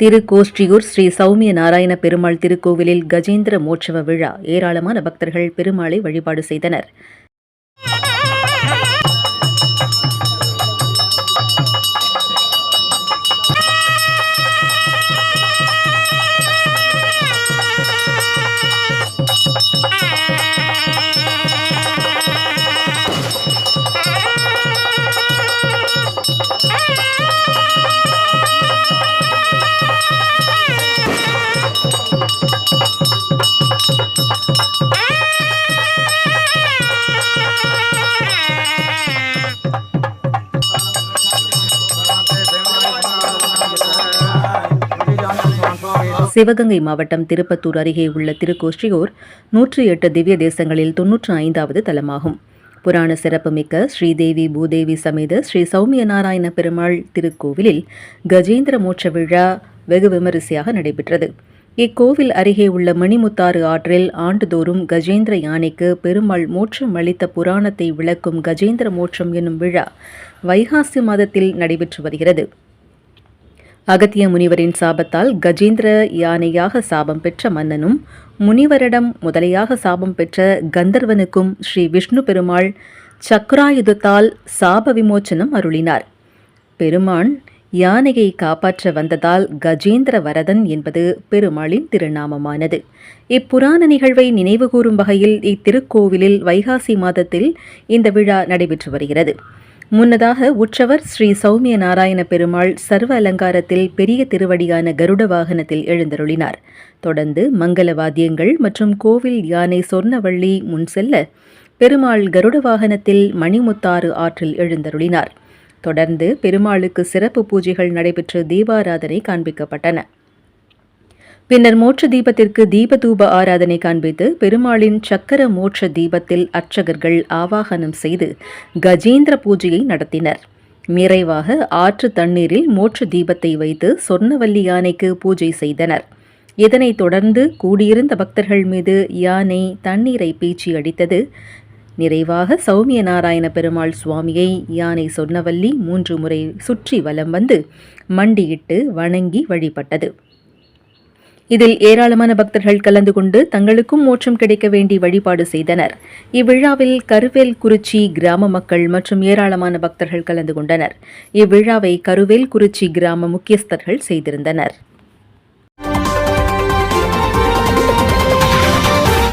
திருக்கோஷ்டியூர் ஸ்ரீ சௌமிய நாராயண பெருமாள் திருக்கோவிலில் கஜேந்திர மோட்சவ விழா. ஏராளமான பக்தர்கள் பெருமாளை வழிபாடு செய்தனர். சிவகங்கை மாவட்டம் திருப்பத்தூர் அருகே உள்ள திருக்கோஷ்டியூர் நூற்றி எட்டு திவ்ய தேசங்களில் தொன்னூற்று ஐந்தாவது தலமாகும். புராண சிறப்புமிக்க ஸ்ரீதேவி பூதேவி சமேத ஸ்ரீ சௌமிய நாராயண பெருமாள் திருக்கோவிலில் கஜேந்திர மோட்ச விழா வெகு விமரிசையாக நடைபெற்றது. இக்கோவில் அருகே உள்ள மணிமுத்தாறு ஆற்றில் ஆண்டுதோறும் கஜேந்திர யானைக்கு பெருமாள் மோட்சம் அளித்த புராணத்தை விளக்கும் கஜேந்திர மோட்சம் என்னும் விழா வைகாசி மாதத்தில் நடைபெற்று வருகிறது. அகத்திய முனிவரின் சாபத்தால் கஜேந்திர யானையாக சாபம் பெற்ற மன்னனும் முனிவரிடம் முதலையாக சாபம் பெற்ற கந்தர்வனுக்கும் ஸ்ரீ விஷ்ணு பெருமாள் சக்ராயுதத்தால் சாப விமோச்சனம் அருளினார். பெருமான் யானையை காப்பாற்ற வந்ததால் கஜேந்திர வரதன் என்பது பெருமாளின் திருநாமமானது. இப்புராண நிகழ்வை நினைவுகூரும் வகையில் இத்திருக்கோவிலில் வைகாசி மாதத்தில் இந்த விழா நடைபெற்று வருகிறது. முன்னதாக உற்சவர் ஸ்ரீ சௌமிய நாராயண பெருமாள் சர்வ அலங்காரத்தில் பெரிய திருவடியான கருட வாகனத்தில் எழுந்தருளினார். தொடர்ந்து மங்கள வாத்தியங்கள் மற்றும் கோவில் யானை சொர்ணவள்ளி முன் செல்ல பெருமாள் கருட வாகனத்தில் மணிமுத்தாறு ஆற்றில் எழுந்தருளினார். தொடர்ந்து பெருமாளுக்கு சிறப்பு பூஜைகள் நடைபெற்று தீபாராதனை காண்பிக்கப்பட்டன. பின்னர் மோட்ச தீபத்திற்கு தீபதூப ஆராதனை காண்பித்து பெருமாளின் சக்கர மோட்ச தீபத்தில் அர்ச்சகர்கள் ஆவாகனம் செய்து கஜேந்திர பூஜையை நடத்தினர். நிறைவாக ஆற்று தண்ணீரில் மோட்ச தீபத்தை வைத்து சொர்ணவல்லி யானைக்கு பூஜை செய்தனர். இதனைத் தொடர்ந்து கூடியிருந்த பக்தர்கள் மீது யானை தண்ணீரை பீச்சி அடித்தது. நிறைவாக சௌமிய நாராயண பெருமாள் சுவாமியை யானை சொன்னவல்லி மூன்று முறை சுற்றி வலம் வந்து மண்டியிட்டு வணங்கி வழிபட்டது. இதில் ஏராளமான பக்தர்கள் கலந்து கொண்டு தங்களுக்கும் மோட்சம் கிடைக்க வேண்டி வழிபாடு செய்தனர். இவ்விழாவில் கருவேல் குறிச்சி கிராம மக்கள் மற்றும் ஏராளமான பக்தர்கள் கலந்து கொண்டனர். இவ்விழாவை கருவேல் குறிச்சி கிராம முக்கியஸ்தர்கள் செய்திருந்தனர்.